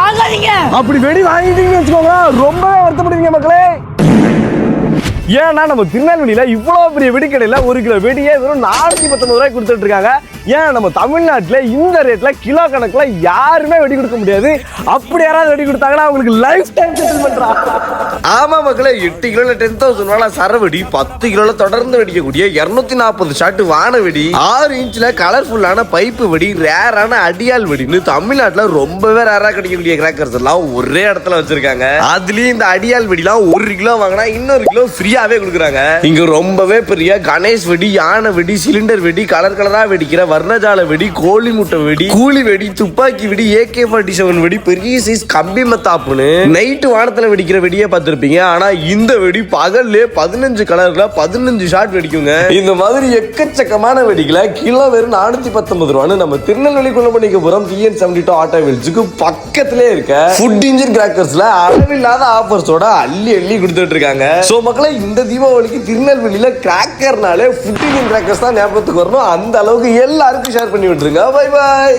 வாங்காதீங்க. அப்படி வெடி வாங்கிட்டீங்கன்னு வச்சுக்கோங்க ரொம்பவே வருத்தப்படுவீங்க மக்களே. ஏன்னா நம்ம திருநெல்வேலியில இவ்வளவு பெரிய வெடிக்கடையில ஒரு கிலோ வெடியே வெறும் நானூத்தி பத்தொன்பது ரூபாய் கொடுத்துட்டு இருக்காங்க. ஏன் நம்ம தமிழ்நாட்டில் இந்த ரேட்டில் கிலோ கணக்கில் யாருமே வெடி கொடுக்க முடியாது? அப்படி யாராவது வெடி கொடுத்தாங்கன்னா அவங்களுக்கு லைஃப் டைம் செட்டில் பண்றா. ஆமா மக்களே எட்டு கிலோல டென் தௌசண்ட் வாழ சரவெடி பத்து கிலோல தொடர்ந்து வெடிக்கக்கூடிய இருநூத்தி நாற்பது ஷாட் வான வெடி ஆறு இன்ச்சில் கலர்ஃபுல்லான பைப்பு வெடி ரேரான அடியால் வெடின்னு தமிழ்நாட்டில் ரொம்பவே ரேராக கிடைக்கக்கூடிய கிராக்கர்ஸ் எல்லாம் ஒரே இடத்துல வச்சிருக்காங்க. அதுலயும் இந்த அடியால் வெடிலாம் ஒரு கிலோ வாங்கினா இன்னொரு கிலோ ஃப்ரீயாவே கொடுக்குறாங்க. இங்க ரொம்பவே பெரிய கணேஷ் வெடி யானை வெடி சிலிண்டர் வெடி கலர் கலரா வெடிக்கிற வர்ணஜால வெடி கோழி முட்டை வெடி கூலி வெடி துப்பாக்கி வெடி ஏகே ஃபார்ட்டி செவன் வெடி பெரிய சைஸ் கம்பி மத்தாப்புன்னு நைட்டு வானத்துல வெடிக்கிற வெடியே பார்த்திருப்பீங்க. ஆனா இந்த வெடி பகல்லே பதினஞ்சு கலர்ல பதினஞ்சு ஷாட் வெடிக்குங்க. இந்த மாதிரி எக்கச்சக்கமான வெடிகளை கிலோ வெறும் நானூத்தி பத்தொன்பது ரூபான்னு நம்ம திருநெல்வேலி குள்ளப்பணிக்கப்புறம் டிஎன் செவன்டி டூ ஆட்டோ வீல்ஸுக்கு பக்கத்திலே இருக்க ஃபுட் இன்ஜின் கிராக்கர்ஸ்ல அளவில்லாத ஆஃபர்ஸோட அள்ளி அள்ளி கொடுத்துட்டு இருக்காங்க. சோ மக்களே இந்த தீபாவளிக்கு திருநெல்வேலியில கிராக்கர்னாலே ஃபுட் இன்ஜின் கிராக்கர்ஸ் தான் ஞாபகத்துக்கு வரணும். அந்த அளவுக்கு எல்லாருக்கும் ஷேர் பண்ணி விட்டுருங்க. Bye bye